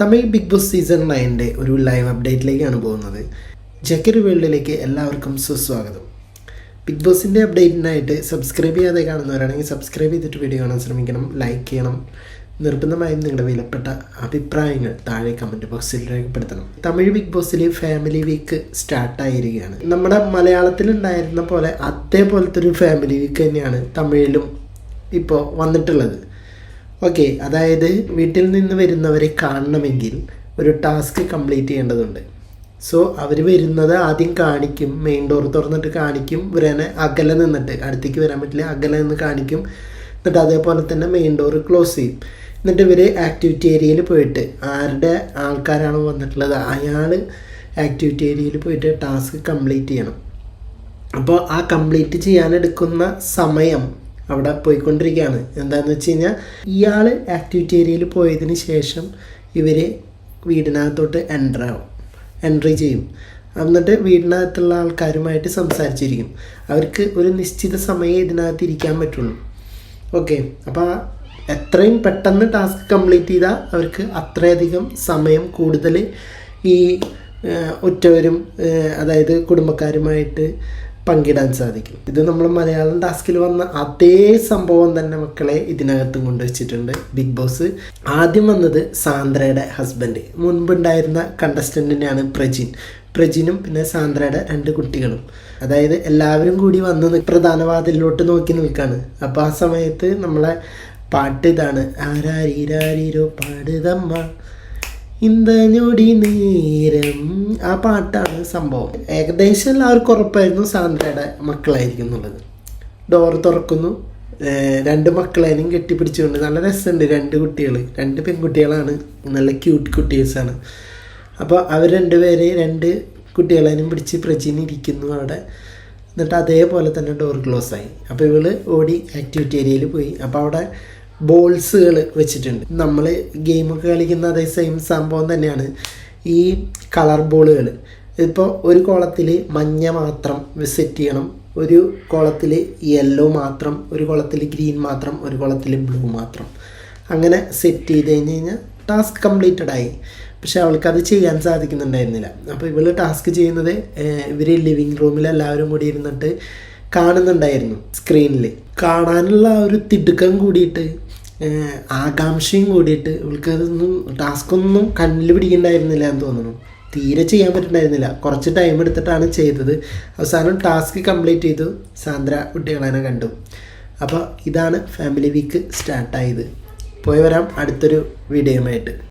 Tamil Bigg Boss season നയന്റെ ഒരു live അപ്ഡേറ്റിലേക്കാണ് പോകുന്നത്. ജക്കരി വേൾഡിലേക്ക് എല്ലാവർക്കും സുസ്വാഗതം. ബിഗ് ബോസിന്റെ അപ്ഡേറ്റിനായിട്ട് സബ്സ്ക്രൈബ് ചെയ്യാതെ കാണുന്നവരാണെങ്കിൽ സബ്സ്ക്രൈബ് ചെയ്തിട്ട് വീഡിയോ കാണാൻ ശ്രമിക്കണം ലൈക്ക് ചെയ്യണം. നിർബന്ധമായും നിങ്ങളുടെ വിലപ്പെട്ട അഭിപ്രായങ്ങൾ താഴെ കമന്റ് ബോക്സിൽ രേഖപ്പെടുത്തണം. തമിഴ് ബിഗ് ബോസിലെ ഫാമിലി വീക്ക് സ്റ്റാർട്ടായിരിക്കുകയാണ് നമ്മുടെ മലയാളത്തിൽ ഉണ്ടായിരുന്ന പോലെ അതേപോലത്തെ ഒരു ഫാമിലി വീക്ക് തന്നെയാണ് തമിഴിലും ഇപ്പോൾ വന്നിട്ടുള്ളത്. ഓക്കെ അതായത് വീട്ടിൽ നിന്ന് വരുന്നവരെ കാണണമെങ്കിൽ ഒരു ടാസ്ക് കംപ്ലീറ്റ് ചെയ്യേണ്ടതുണ്ട്. സോ അവർ വരുന്നത് ആദ്യം കാണിക്കും മെയിൻ ഡോർ തുറന്നിട്ട് കാണിക്കും ഇവരനെ അകലെ നിന്നിട്ട് അടുത്തേക്ക് വരാൻ പറ്റില്ല അകലെ നിന്ന് കാണിക്കും എന്നിട്ട് അതേപോലെ തന്നെ മെയിൻ ഡോർ ക്ലോസ് ചെയ്യും. എന്നിട്ട് ഇവർ ആക്ടിവിറ്റി ഏരിയയിൽ പോയിട്ട് ആരുടെ ആൾക്കാരാണ് വന്നിട്ടുള്ളത് അയാൾ ആക്ടിവിറ്റി ഏരിയയിൽ പോയിട്ട് ടാസ്ക് കംപ്ലീറ്റ് ചെയ്യണം. അപ്പോൾ ആ കംപ്ലീറ്റ് ചെയ്യാനെടുക്കുന്ന സമയം അവിടെ പോയിക്കൊണ്ടിരിക്കുകയാണ്. എന്താണെന്ന് വെച്ച് കഴിഞ്ഞാൽ ഇയാൾ ആക്ടിവിറ്റി ഏരിയയിൽ പോയതിന് ശേഷം ഇവർ വീടിനകത്തോട്ട് എന്റർ ആവും. എൻട്രി ചെയ്യും. എന്നിട്ട് വീടിനകത്തുള്ള ആൾക്കാരുമായിട്ട് സംസാരിച്ചിരിക്കും. അവർക്ക് ഒരു നിശ്ചിത സമയം ഇതിനകത്ത് ഇരിക്കാൻ പറ്റുള്ളൂ. ഓക്കെ അപ്പോൾ എത്രയും പെട്ടെന്ന് ടാസ്ക് കംപ്ലീറ്റ് ചെയ്താൽ അവർക്ക് അത്രയധികം സമയം കൂടുതൽ ഈ ഉറ്റവരും അതായത് കുടുംബക്കാരുമായിട്ട് പങ്കിടാൻ സാധിക്കും. ഇത് നമ്മൾ മലയാളം ടാസ്കിൽ വന്ന അതേ സംഭവം തന്നെ മക്കളെ ഇതിനകത്തും കൊണ്ടുവച്ചിട്ടുണ്ട് ബിഗ് ബോസ് ആദ്യം വന്നത് സാന്ദ്രയുടെ ഹസ്ബൻഡ് മുൻപുണ്ടായിരുന്ന കണ്ടസ്റ്റന്റിനെയാണ് പ്രജിൻ. പ്രജിനും പിന്നെ സാന്ദ്രയുടെ രണ്ട് കുട്ടികളും. അതായത് എല്ലാവരും കൂടി വന്ന് പ്രധാന വാതിലിലോട്ട് നോക്കി നിൽക്കുകയാണ് അപ്പോൾ ആ സമയത്ത് നമ്മളെ പാട്ട് ഇതാണ്. ആരാരീരാരീരോ പാടുതമ്മ. ഇന്ത ഞൊടി നേരം. ആ പാട്ടാണ് സംഭവം. ഏകദേശം എല്ലാവർക്കും ഉറപ്പായിരുന്നു സാന്ദ്രയുടെ മക്കളായിരിക്കും എന്നുള്ളത്. ഡോർ തുറക്കുന്നു. രണ്ട് മക്കളേനും കെട്ടിപ്പിടിച്ചുകൊണ്ട് നല്ല രസമുണ്ട്. രണ്ട് കുട്ടികൾ രണ്ട് പെൺകുട്ടികളാണ്. നല്ല ക്യൂട്ട് കുട്ടീസാണ് അപ്പോൾ അവർ രണ്ടുപേരെ രണ്ട് കുട്ടികളേനും പിടിച്ച് പ്രചിനി ഇരിക്കുന്നു അവിടെ. എന്നിട്ട് അതേപോലെ തന്നെ ഡോർ ക്ലോസ് ആയി. അപ്പോൾ ഇവൾ ഓടി ആക്ടിവിറ്റി ഏരിയയിൽ പോയി. അപ്പോൾ അവിടെ ബോൾസുകൾ വെച്ചിട്ടുണ്ട്. നമ്മൾ ഗെയിമൊക്കെ കളിക്കുന്ന അതേ സെയിം സംഭവം തന്നെയാണ് ഈ കളർ ബോളുകൾ ഇപ്പോൾ ഒരു കോളത്തിൽ മഞ്ഞ മാത്രം സെറ്റ് ചെയ്യണം ഒരു കോളത്തിൽ യെല്ലോ മാത്രം ഒരു കോളത്തിൽ ഗ്രീൻ മാത്രം ഒരു കോളത്തിൽ ബ്ലൂ മാത്രം. അങ്ങനെ സെറ്റ് ചെയ്ത് കഴിഞ്ഞ് കഴിഞ്ഞാൽ ടാസ്ക് കംപ്ലീറ്റഡ് ആയി. പക്ഷേ അവൾക്ക് അത് ചെയ്യാൻ സാധിക്കുന്നുണ്ടായിരുന്നില്ല. അപ്പോൾ ഇവൾ ടാസ്ക് ചെയ്യുന്നത് ഇവർ ലിവിങ് റൂമിൽ എല്ലാവരും കൂടി ഇരുന്നിട്ട് കാണുന്നുണ്ടായിരുന്നു സ്ക്രീനിൽ കാണാനുള്ള ഒരു തിടുക്കം കൂടിയിട്ട് ആകാംക്ഷയും കൂടിയിട്ട് ഇവൾക്ക് അതൊന്നും ടാസ്ക് ഒന്നും കണ്ണിൽ പിടിക്കണ്ടായിരുന്നില്ല എന്ന് തോന്നുന്നു. തീരെ ചെയ്യാൻ പറ്റുന്നുണ്ടായിരുന്നില്ല കുറച്ച് ടൈം എടുത്തിട്ടാണ് ചെയ്തത്. അവസാനം ടാസ്ക് കംപ്ലീറ്റ് ചെയ്തു. സാന്ദ്ര കുട്ടികളെ കണ്ടു. അപ്പോൾ ഇതാണ് ഫാമിലി വീക്ക് സ്റ്റാർട്ടായത്. പോയി വരാം അടുത്തൊരു വീഡിയോയുമായിട്ട്.